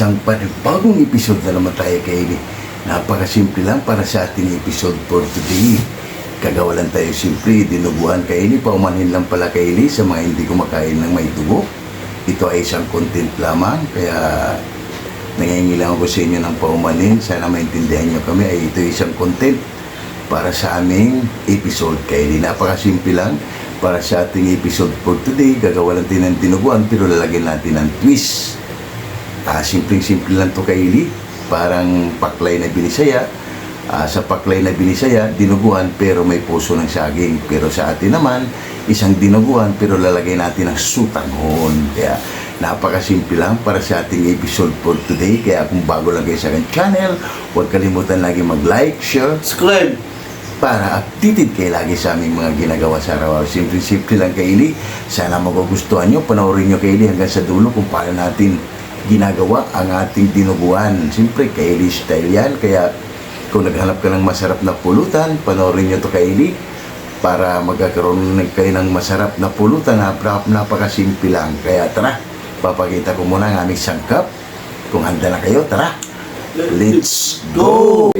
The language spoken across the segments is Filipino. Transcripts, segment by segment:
isang panibagong episode na naman tayo kay Napakasimple lang para sa ating episode for today. Kagawa lang tayo simple, dinuguan kay Eli, paumanhin lang pala kay Eli sa mga hindi kumakain ng may dugo. Ito ay isang content lamang, kaya nangihingi lang ako sa inyo ng paumanhin. Sana maintindihan nyo kami ay ito isang content para sa aming episode kay Eli. Napakasimple lang para sa ating episode for today. Gagawa lang tayo ng dinuguan pero lalagyan natin ng twist. Ah, simpleng-simple lang to kay Eli. Parang paklay na binisaya. Ah, sa paklay na binisaya, dinuguan pero may puso ng saging. Pero sa atin naman, isang dinuguan pero lalagay natin ng sutanghon. Kaya napakasimple lang para sa ating episode for today. Kaya kung bago lang kayo sa aking channel, huwag kalimutan lagi mag-like, share, Subscribe! para updated kayo lagi sa aming mga ginagawa sa araw-araw. Simple-simple lang kay Ili. Sana magugustuhan nyo. Panoorin nyo kay Ili hanggang sa dulo kung paano natin ginagawa ang ating dinuguan. Siyempre, kay Ili style yan. Kaya kung naghanap ka ng masarap na pulutan, panoorin nyo to kay Ili para magkakaroon kayo ng masarap na pulutan. Napaka, napakasimple lang. Kaya tara, papakita ko muna ang aming sangkap. Kung handa na kayo, tara. Let's go!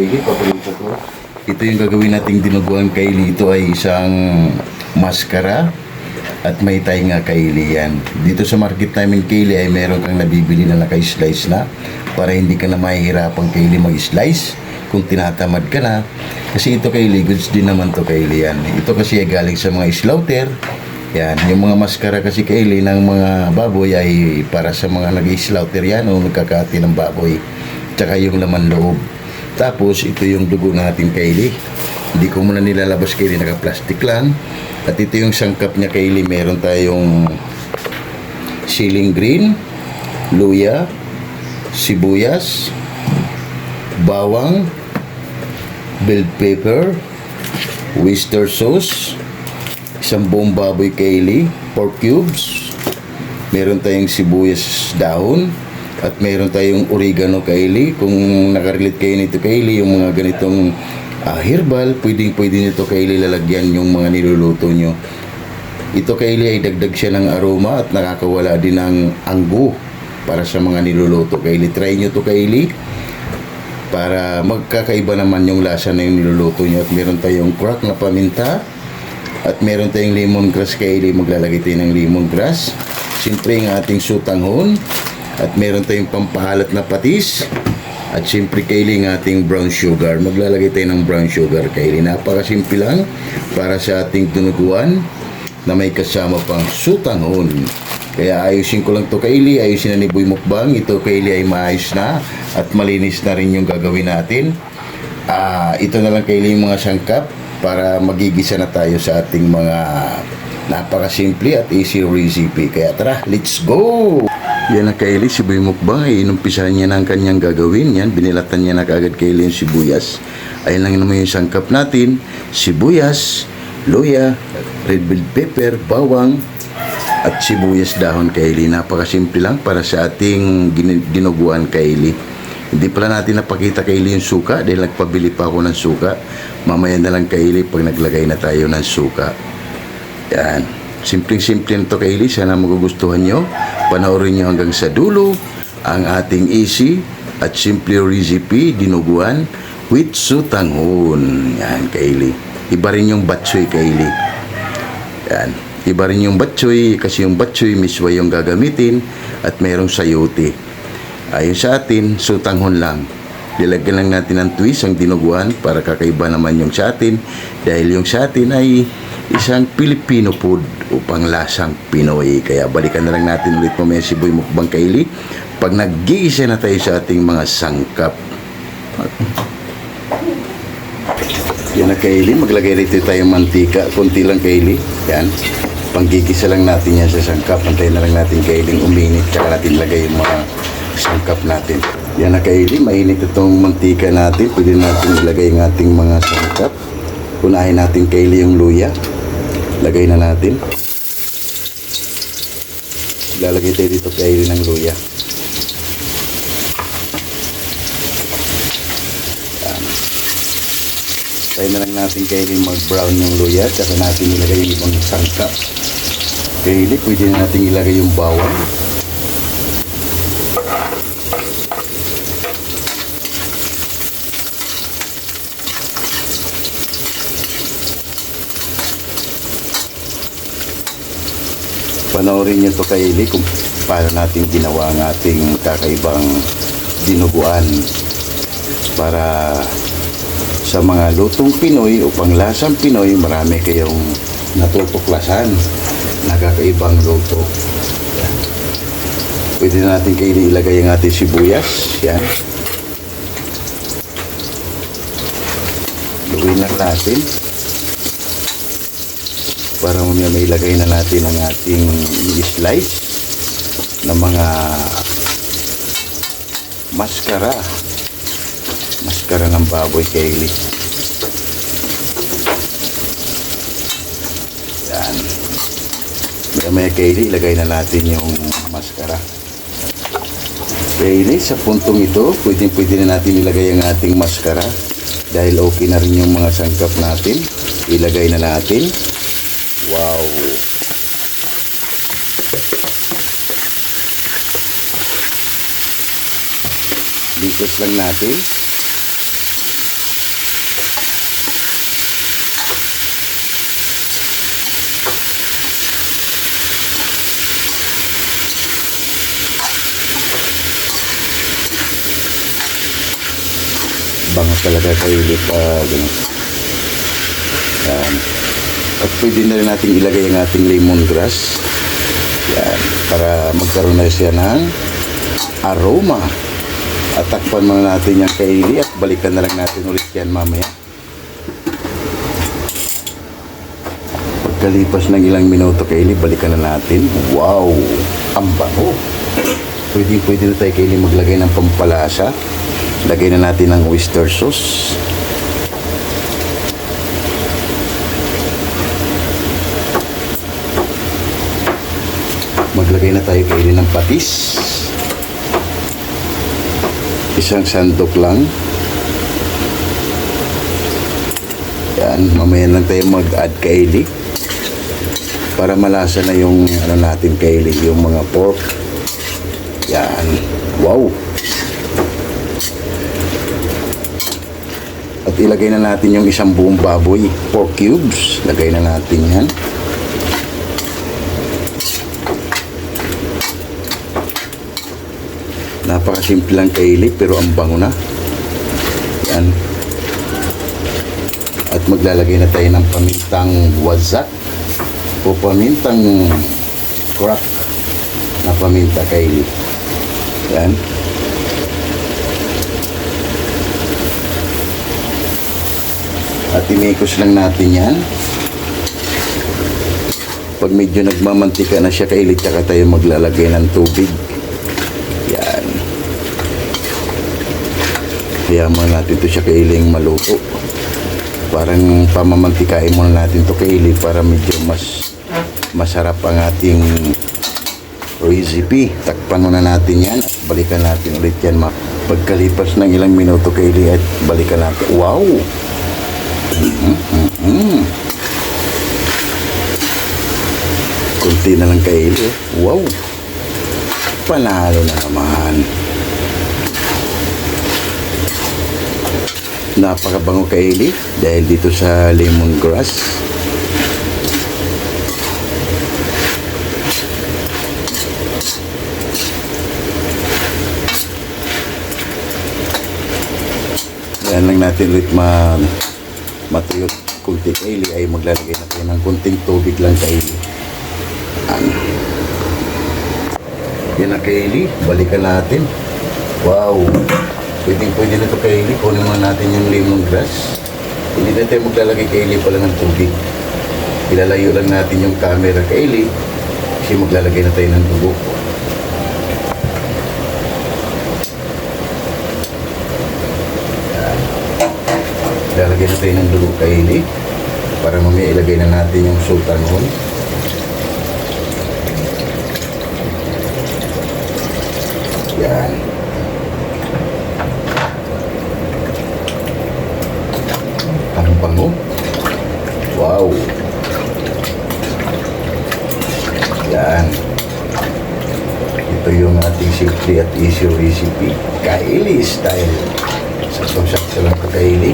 Ito yung gagawin nating dinuguan kaili. Ito ay isang maskara at may tainga kaili yan. Dito sa market namin kaili ay meron kang nabibili na naka-slice na para hindi ka na mahihirapang kaili mag-slice kung tinatamad ka na. Kasi ito kaili, goods din naman to kaili yan. Ito kasi ay galing sa mga slaughter. Yan, yung mga maskara kasi kaili ng mga baboy ay para sa mga nag-slaughter yan o nagkakati ng baboy. Tsaka yung laman loob. Tapos, ito yung dugo natin kaili. Hindi ko muna nilalabas kaili, naka-plastic lang. At ito yung sangkap niya kaili. Meron tayong ceiling green, luya, sibuyas, bawang, bell pepper, oyster sauce, isang buong baboy kaili, pork cubes, meron tayong sibuyas dahon, at meron tayong oregano kaili. Kung nakarelate kayo nito kaili, yung mga ganitong ah, herbal, pwedeng pwede nito kaili lalagyan yung mga niluluto nyo. Ito kaili ay dagdag siya ng aroma at nakakawala din ng anggo para sa mga niluluto kaili. Try nyo to kaili para magkakaiba naman yung lasa na yung niluluto nyo. At meron tayong crack na paminta at meron tayong lemongrass kaili. Maglalagay tayo ng lemongrass. Siyempre ang ating sutanghon at meron tayong pampahalat na patis at siyempre kaili ng ating brown sugar. Maglalagay tayo ng brown sugar kaili. Napakasimple lang para sa ating tunuguan na may kasama pang sutanghon. Kaya ayusin ko lang to kaili, ayusin na ni Boy Mukbang. Ito kaili ay maayos na at malinis na rin yung gagawin natin. Ah, ito na lang kaili yung mga sangkap para magigisa na tayo sa ating mga napakasimple at easy recipe. Kaya tara, let's go! Yan na kaili, si Boy Mukbang ay inumpisahan niya na ang kanyang gagawin. Yan, binilatan niya na kagad kaili yung sibuyas. Ayun lang naman yung sangkap natin. Sibuyas, luya, red bell pepper, bawang, at sibuyas dahon kaili. Napakasimple lang para sa ating gin- dinuguan kaili. Hindi pala natin napakita kaili yung suka dahil nagpabili pa ako ng suka. Mamaya na lang kaili pag naglagay na tayo ng suka. Yan. Simpleng-simple nito kaili. Sana magugustuhan nyo. Panoorin nyo hanggang sa dulo ang ating easy at simple recipe dinuguan with sutanghon. Yan kaili. Iba rin yung batsoy kaili. Yan. Iba rin yung batchoy kasi yung batchoy miswa yung gagamitin at merong sayote. Ayon sa atin, sutanghon lang. Dilagyan lang natin ng twist ang dinuguan para kakaiba naman yung sa dahil yung sa ay isang Filipino food upang lasang Pinoy. Kaya balikan na lang natin ulit mamaya si Boy Mukbang Kaili pag nag-iisa na tayo sa ating mga sangkap. Yan na kaili, maglagay rito tayo mantika, konti lang kaili. Yan. Panggigisa lang natin yan sa sangkap. Antayin na lang natin kailing uminit, tsaka natin lagay yung mga sangkap natin. Yan na kaili, mainit itong mantika natin. Pwede natin ilagay yung ating mga sangkap. Unahin natin kaili yung luya. Lagay na natin. Lalagay tayo dito kaili ng luya. Try na lang natin kaili mag-brown yung luya tsaka natin ilagay yung ibang sangkap. Kaili, pwede na natin ilagay yung bawang. Panoorin nyo to kay Eli kung paano natin ginawa ang ating kakaibang dinuguan para sa mga lutong Pinoy o panglasang Pinoy, marami kayong natutuklasan na kakaibang luto. Pwede na natin kayo ilagay ang ating sibuyas. Yan. Luwin lang natin. Para mamaya may ilagay na natin ang ating i-slice na mga maskara. Maskara ng baboy kaili. Yan. Maya maya kaili, ilagay na natin yung maskara. Kaili, sa puntong ito, pwede pwede na natin ilagay ang ating maskara. Dahil okay na rin yung mga sangkap natin. Ilagay na natin. Wow! Litos lang natin. Bango talaga kayo pag ano. Yan. At pwede na rin natin ilagay ang ating lemongrass. Yan. Para magkaroon na siya ng aroma. At takpan muna natin yung kaili at balikan na lang natin ulit yan mamaya. Pagkalipas ng ilang minuto kaili, balikan na natin. Wow! Ang bango! Pwede, pwede na tayo kaili maglagay ng pampalasa. Lagay na natin ng oyster sauce. Maglagay na tayo kaili ng patis. Isang sandok lang. Yan, mamaya lang tayo mag-add kaili. Para malasa na yung ano natin kaili, yung mga pork. Yan. Wow! At ilagay na natin yung isang buong baboy, pork cubes. Lagay na natin yan. Napakasimple lang kaili pero ang bango na. Yan. At maglalagay na tayo ng pamintang wazak o pamintang crack na paminta kaili. Yan. At imikos lang natin yan. Pag medyo nagmamantika na siya kailit, tsaka tayo maglalagay ng tubig. Kaya muna natin ito siya kailing maluto. Parang pamamantikain muna natin ito kaili para medyo mas masarap ang ating recipe. Takpan muna natin yan at balikan natin ulit yan. Pagkalipas ng ilang minuto kaili at balikan natin. Wow! Mm. Kunti na lang kaili. Wow! Panalo na naman. Napakabango kaili dahil dito sa lemongrass. Yan lang natin ulit ma matuyot kunti kaili ay maglalagay na tayo ng kunting tubig lang kaili. Yan. Yan na kaili, balikan natin. Wow! Pwedeng pwede na ito kaili, kunin muna natin yung lemongrass. Hindi na tayo maglalagay kaili pala ng tubig. Ilalayo lang natin yung camera kaili kasi maglalagay na tayo ng dugo. Lalagay na tayo ng dugo kaili para mamaya ilagay na natin yung sultan hon. Yan. Ang bango. Wow. Yan. Ito yung simple at easy recipe. Kaili style. Saktong-sakto lang ito kaili.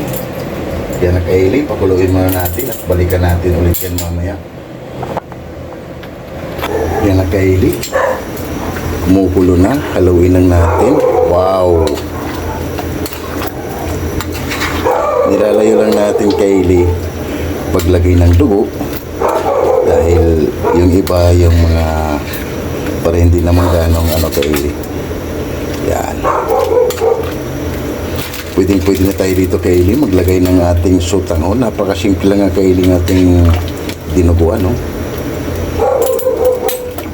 Yan na kaili. Pakuluin muna natin at balikan natin ulit yan mamaya. Yan na kaili. Kumukulo na. Haluin lang natin. Wow! Nilalayo lang natin kaili paglagay ng dugo dahil yung iba yung mga para hindi naman ganong ano kaili. Yan. Pwedeng pwede na tayo dito kaili maglagay ng ating sutangon. Napakasimple lang ang kaili ng ating dinuguan, no?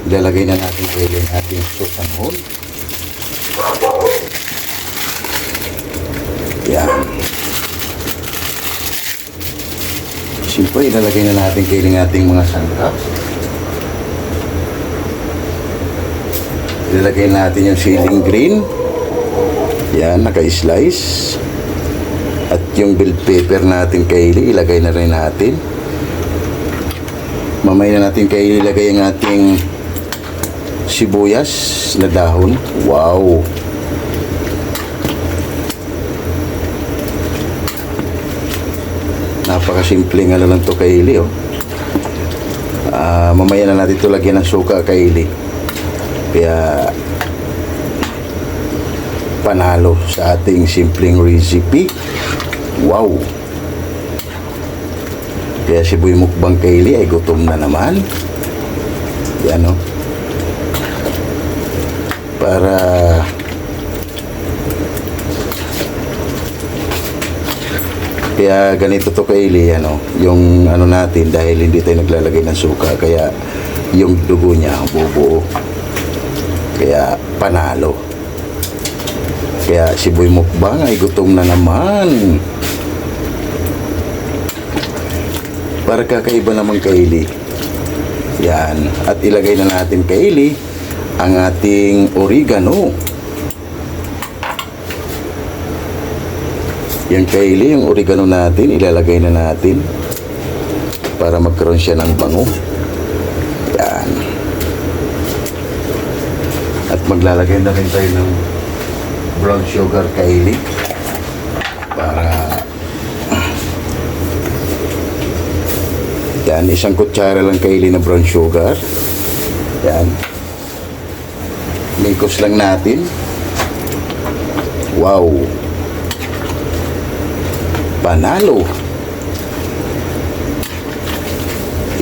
Ilalagay na natin kaili ang ating sutangon. Yan. Siyempre, ilalagay na natin kaili ng ating mga sangkap. Ilalagay natin yung ceiling green. Yan, naka-slice. At yung bell pepper natin kaili, ilagay na rin natin. Mamaya na natin kaili ilagay ang ating sibuyas na dahon. Wow! Napakasimple nga lang to kaili, oh. Ah, mamaya na natin ito lagyan ng suka kaili. Kaya panalo sa ating simpleng recipe. Wow! Kaya si Boy Mukbang Kaili ay gutom na naman. Yan o. Para kaya ganito to Kaili, ano, yung ano natin dahil hindi tayo naglalagay ng suka kaya yung dugo niya bubuo. Kaya panalo. Kaya si Boy Mukbang ay gutom na naman. Para kakaiba naman kaili. Yan. At ilagay na natin kaili ang ating oregano. Yung kaili, yung oregano natin, ilalagay na natin para magkaroon siya ng bango. Yan. At maglalagay na rin tayo ng brown sugar kaili para yan isang kutsara lang kaili na brown sugar. Yan. Mix lang natin. Wow. Panalo.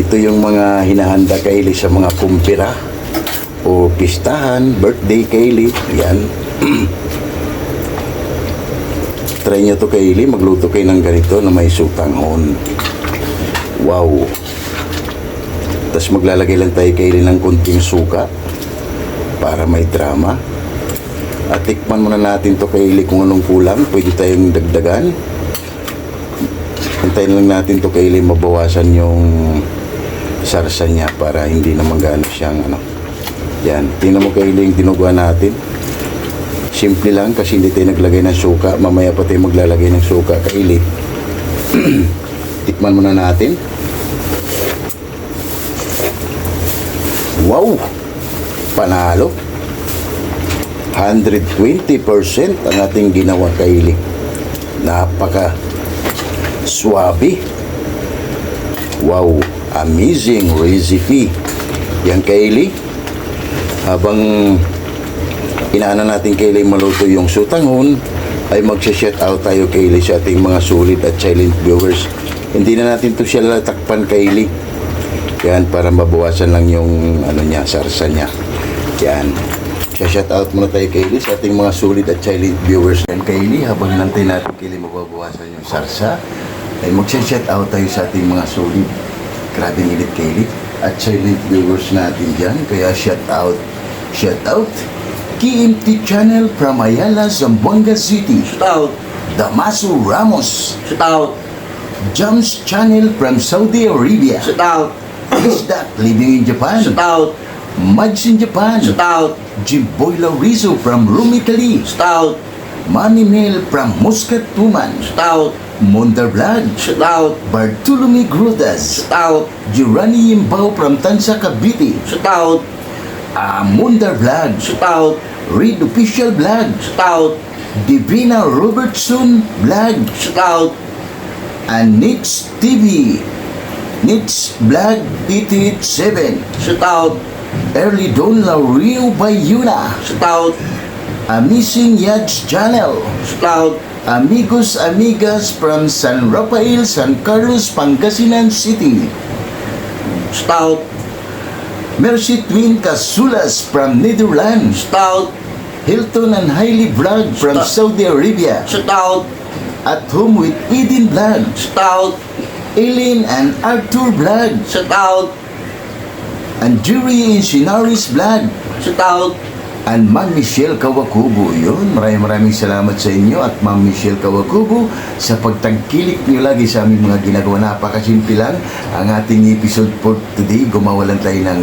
Ito yung mga hinahanda kaili sa mga kumpira o pistahan, birthday kaili yan. Try nyo to kaili magluto kayo ng ganito na may sutanghon wow. Tapos maglalagay lang tayo kaili ng kunting suka para may drama. At tikman muna natin to kaili kung anong kulang. Pwede tayong dagdagan. Antayin lang natin to kaili mabawasan yung sarsa niya para hindi naman gaano siyang ano yan tingnan mo kaili yung dinuguan natin Simple lang kasi hindi tayo naglagay ng suka. Mamaya pa tayo maglalagay ng suka kaili. Tikman muna natin. Wow! Panalo. 120% ang ating ginawa kaili. Napaka swabe. Wow! Amazing recipe. Yan kaili. Habang inaano natin kay maluto yung sutangon ay magsha-shout out tayo kay sa ating mga sulit at silent viewers. Hindi na natin to siya latakpan kay Yan para mabawasan lang yung ano niya, sarsa niya. Yan. Shout out muna tayo kay sa ating mga sulit at silent viewers. Yan kay habang nantay natin kay mababawasan yung sarsa ay magsha-shout out tayo sa ating mga sulit. Grabe ngilit kay at silent viewers natin dyan. Kaya shout out. Shout out KMT Channel from Ayala, Zamboanga City. Shout out. Damaso Ramos. Shout out. Jams Channel from Saudi Arabia. Shout out. Living in Japan. Shout out. Mads in Japan. Shout out. Jiboy Laurizo from Rome, Italy. Shout out. Manny from Muscat Tuman. Shout out. Mondar Vlog. Shout out. Bartolome Grudas. Shout out. Jurani Imbao from Tansa, Cavite. Shout out. Ah, Mondar Vlog. Shout out. Read Official Vlog. Shout out. Divina Robertson Vlog. Shout out. and Nits TV. Nits Vlog 887. Shout out. Early Dawn Laurino Bayuna, Stout, Amazing Yads Channel, Stout, Amigos Amigas from San Rafael, San Carlos, Pangasinan City, Stout, Mercy Twin Casulas from Netherlands, Stout, Hilton and Hailey Vlog from Saudi Arabia, Stout, At Home with Eden Vlog, Stout, Eileen and Arthur Vlog, Stout, and Jury and Shinaris Vlog, Stout, and Ma'am Michelle Kawakubo. Yun, maraming maraming salamat sa inyo at Ma'am Michelle Kawakubo sa pagtangkilik niyo lagi sa aming mga ginagawa. Napakasimple lang ang ating episode for today. Gumawa lang tayo ng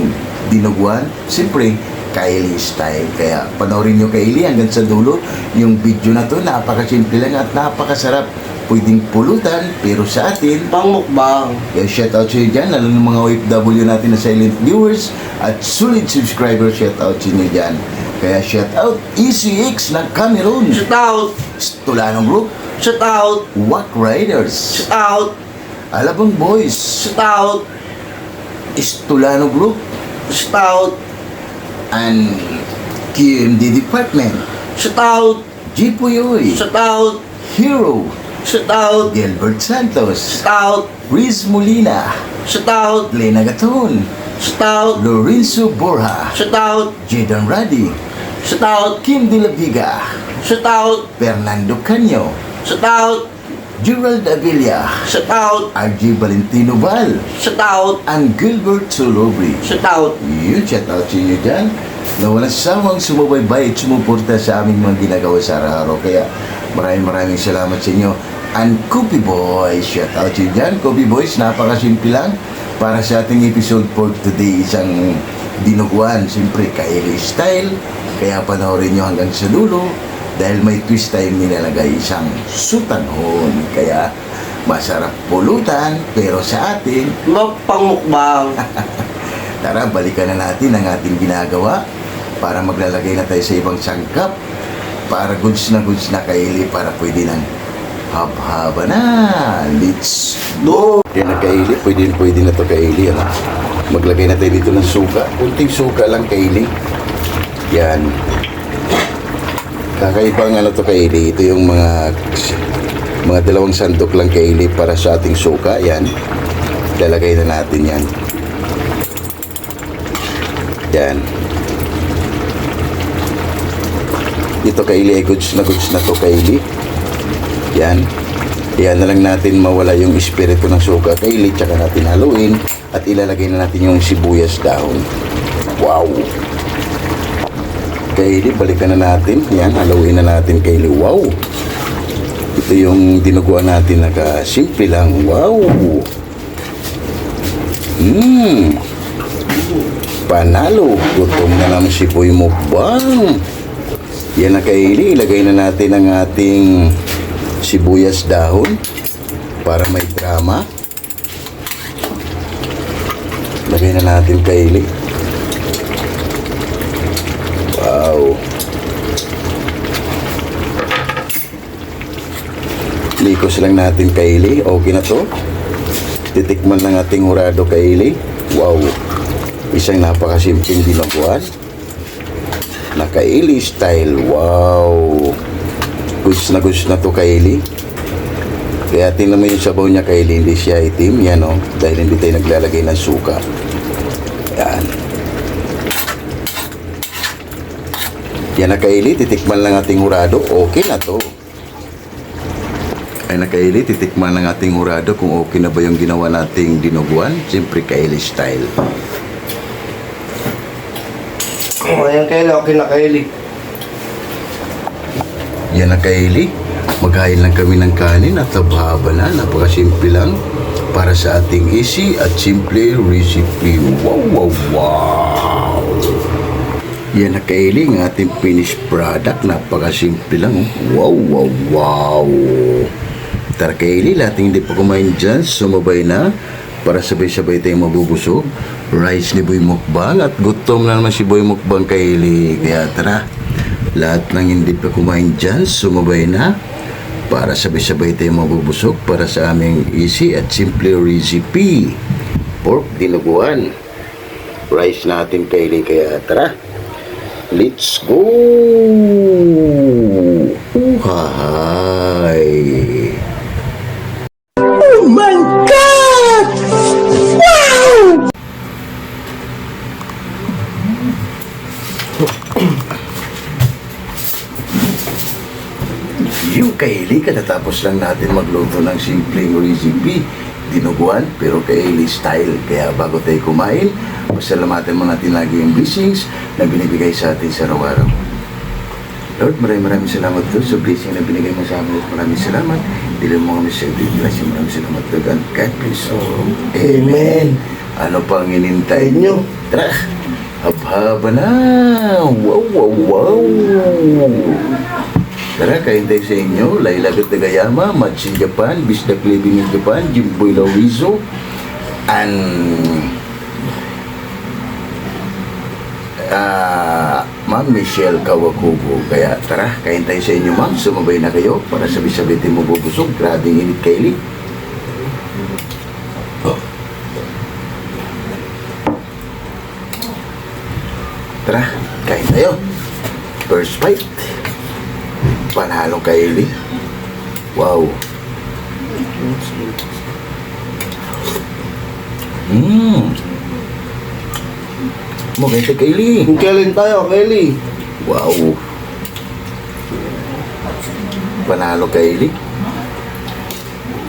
dinuguan. Siyempre, Kylie style. Kaya panoorin nyo Kylie hanggang sa dulo. Yung video na to, napakasimple lang at napakasarap. Pwedeng pulutan, pero sa atin, pangmukbang, kaya shoutout sa inyo dyan, lalo ng mga OFW natin na silent viewers at solid subscribers, shoutout sa inyo dyan. Kaya shoutout ECX ng Cameroon, Stout, Stulanong Group, Stout, Wack Riders, Stout, Alabang Boys, Stout, Stulano Group, Stout, and QMD Department, Stout, Jipuyoy, Stout, Hero, Stout, Gilbert Santos, Stout, Riz Molina, Stout, Lena Gaton, Stout, Lorenzo Borja, Stout, Jaden Radi, Stout, Kim De La Viga, Stout, Fernando Canyo, Stout, Gerald Avila, Stout, RG Valentino Val, Stout, and Gilbert Solobri. Stout, Yun, shout out sa inyo dyan na walang sawang sumubaybay at sumuporta sa aming mga ginagawa sa araw-araw. Kaya maraming maraming salamat sa inyo. And Kopi Boys, shout out sa inyo dyan. Kopi Boys, napakasimple lang para sa ating episode for today. Isang dinuguan, siyempre, Kylie style. Kaya panoorin nyo hanggang sa dulo dahil may twist tayong nilalagay isang sutanhon. Kaya masarap pulutan, pero sa atin, magpangmukbang, Tara, balikan na natin ang ating ginagawa para maglalagay na tayo sa ibang sangkap para goods na goods na kaili para pwede nang hab-haba na. Let's go! Yan na kaili, pwede, pwede na to kaili. Ano? Maglagay na tayo dito ng suka. Kunting suka lang kaili. Yan. Kakaibang ano to kaili. Ito yung mga mga dalawang sandok lang kaili para sa ating suka. Yan. Lalagay na natin yan. Yan. Ito kaili ay goods na goods na to kaili. Yan. Yan na lang natin mawala yung espiritu ng suka kaili tsaka natin haluin at ilalagay na natin yung sibuyas dahon. Wow! Kaili, balikan na natin. Yan, haluin na natin kaili. Wow! Ito yung dinuguan natin na simple lang. Wow! Mmm! Panalo. Gutom na naman si Boy Mukbang. Yan na kaili. Ilagay na natin ang ating sibuyas dahon para may drama. Lagay na natin kaili. Wow. Likos lang natin kaili. Okay na to. Titikman ng ating hurado kaili. Wow. Isang napakasimpleng dinuguan. Nakaili style. Wow. Goods na goods na to kaili. Kaya tingnan mo yung sabaw niya kaili. Hindi siya itim. Yan o. Dahil hindi tayo naglalagay ng suka. Yan. Yan na kaili. Titikman lang ating hurado. Okay na to. Ay nakaili, titikman ng ating hurado kung okay na ba yung ginawa nating dinuguan. Siyempre, kaili style. oh, ayan kaili, okay na kaili, Yan na kaili. Maghain lang kami ng kanin at habhaba na. Napakasimple lang para sa ating easy at simple recipe. Wow, wow, wow! Yan na kaili ng ating finished product. Napakasimple lang. oh. Wow, wow, wow! Tara kaili, lahat hindi pa kumain dyan, sumabay na para sabay-sabay tayong mabubusog. Rice ni Boy Mukbang at gutom na naman si Boy Mukbang kaili. Kaya tara, lahat ng hindi pa kumain dyan, sumabay na para sabay-sabay tayong mabubusog para sa aming easy at simple recipe. Pork dinuguan. rice natin Kylie. Kaya tara, let's go! Uhay! Yung Kylie, katatapos lang natin magluto ng simpleng recipe. Dinuguan, pero Kylie style. Kaya bago tayo kumain, pasalamatan mo natin lagi yung blessings na binibigay sa atin sa araw-araw. Lord, maraming maraming salamat Lord sa blessing na binigay mo sa amin. Maraming salamat. Dilim mo kami sa every blessing. Maraming salamat Lord. And God bless all. Amen. Ano pang inintay nyo? Tara! Haba na! Wow, wow, wow! Tara, kain tayo sa inyo. Laila Gatagayama, Match in Japan, Bisdak Living in Japan, Jimboy Lawizo, and ah Ma'am Michelle Kawakubo. Kaya tara, kain tayo sa inyo ma'am. Sumabay na kayo para sabi-sabi din mo bubusog. Grabing init kaili. Tara, kain tayo. First bite. Panalo kaili. Wow. Mmm. Maganda kaili. Kung kailan tayo, Kelly? Wow. Panalo kay Eli.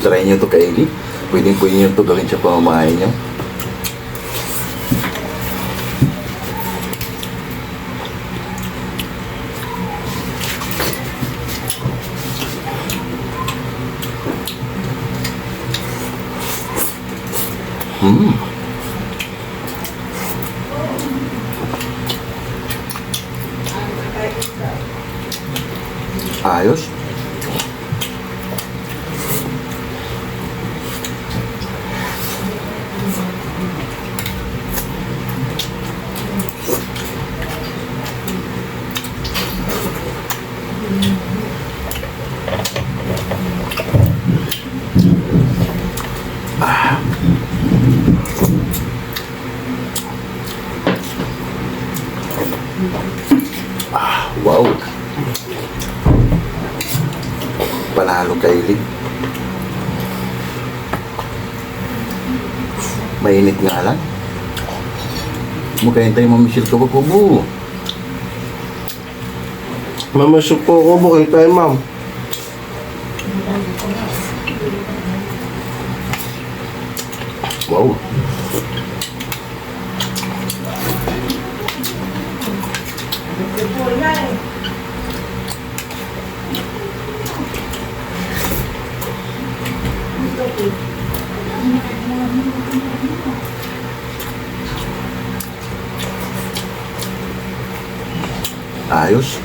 Try nyo to kay Eli. Pwedeng pwede nyo to gawin sa pamamahay nyo. Hmm. Ayos. Ah. Ah, wow. Panalo kay Lee. Mainit nga lang. Mukhang tayo mo Michelle Kawakubo. Mamasok po ako, bukay tayo, ma'am. Wow. Ayos.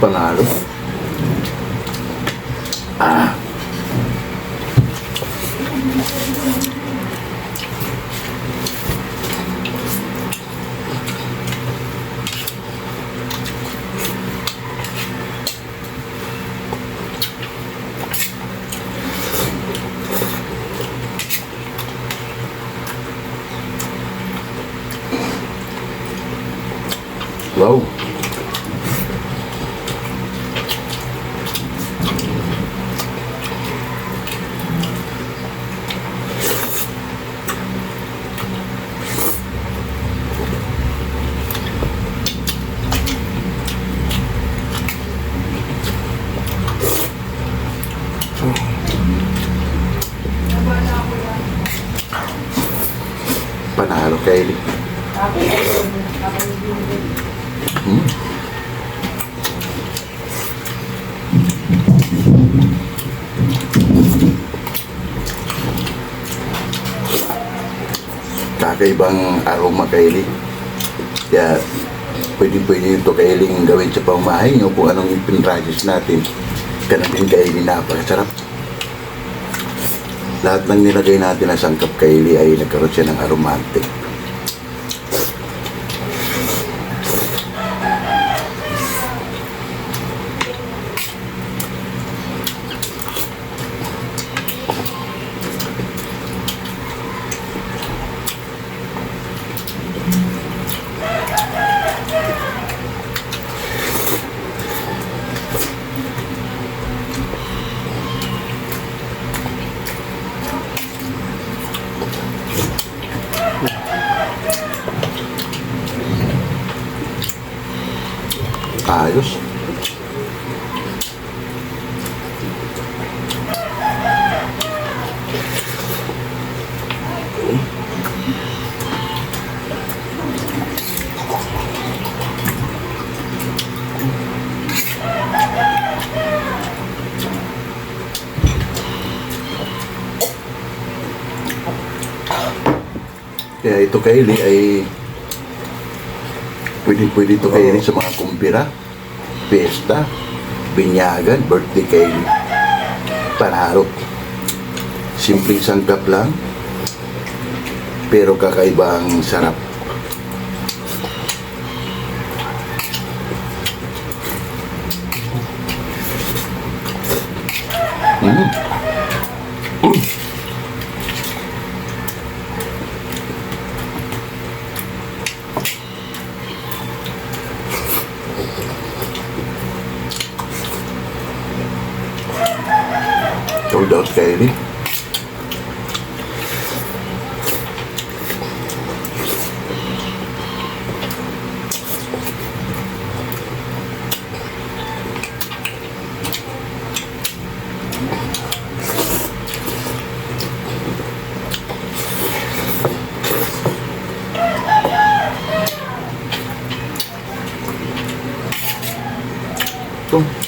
Panalo. panalo kay Eli. Mm. Kakaibang aroma kay Eli. Kaya pwede-pwede ito kay Eli gawin sa pamahay nyo kung anong pinrajis natin. Ganun din kay Eli, napakasarap. Lahat ng nilagay natin na sangkap kaili ay nagkaroon siya ng aromatic. Ayos. Ito kaili ay pwede pwede ito kaili sa mga kumpira, pesta, binyagan, birthday kaili. Panalo. Simpleng sangkap lang, pero kakaibang sarap. Mm. Sold out kaili. Ito.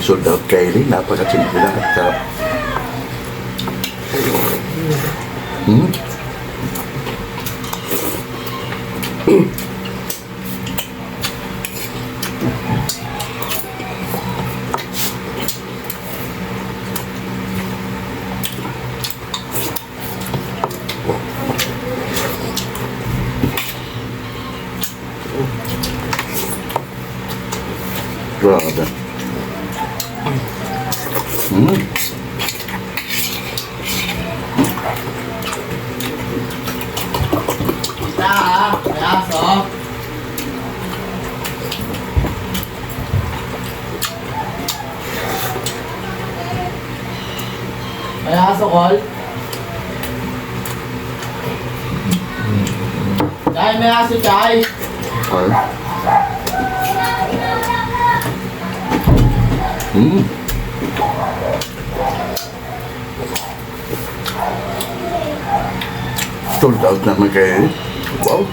Laging sold out kaili. Napakasimple lang at sarap. Hmm? Grabe. Hmm. Ah, may aso. May aso, Col. Chay, may aso, Chay. Ay. Hmm. Sold out naman kayo. Wow.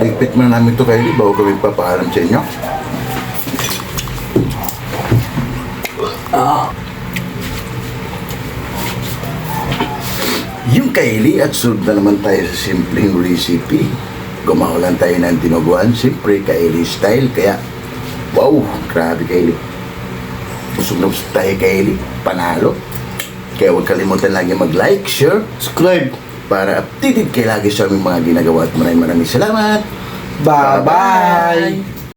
Ligpit man namin ito kayo bago kami papaalam sa inyo. Kaili at sunod na naman tayo sa simpleng recipe. Gumawa lang tayo ng tinuguan, siyempre kaili style. Kaya, wow, grabe kaili. Busog na busog tayo kaili, panalo. Kaya huwag kalimutan lagi mag-like, share, Subscribe. para updated kayo lagi sa aming mga ginagawa at maraming maraming salamat. Bye-bye.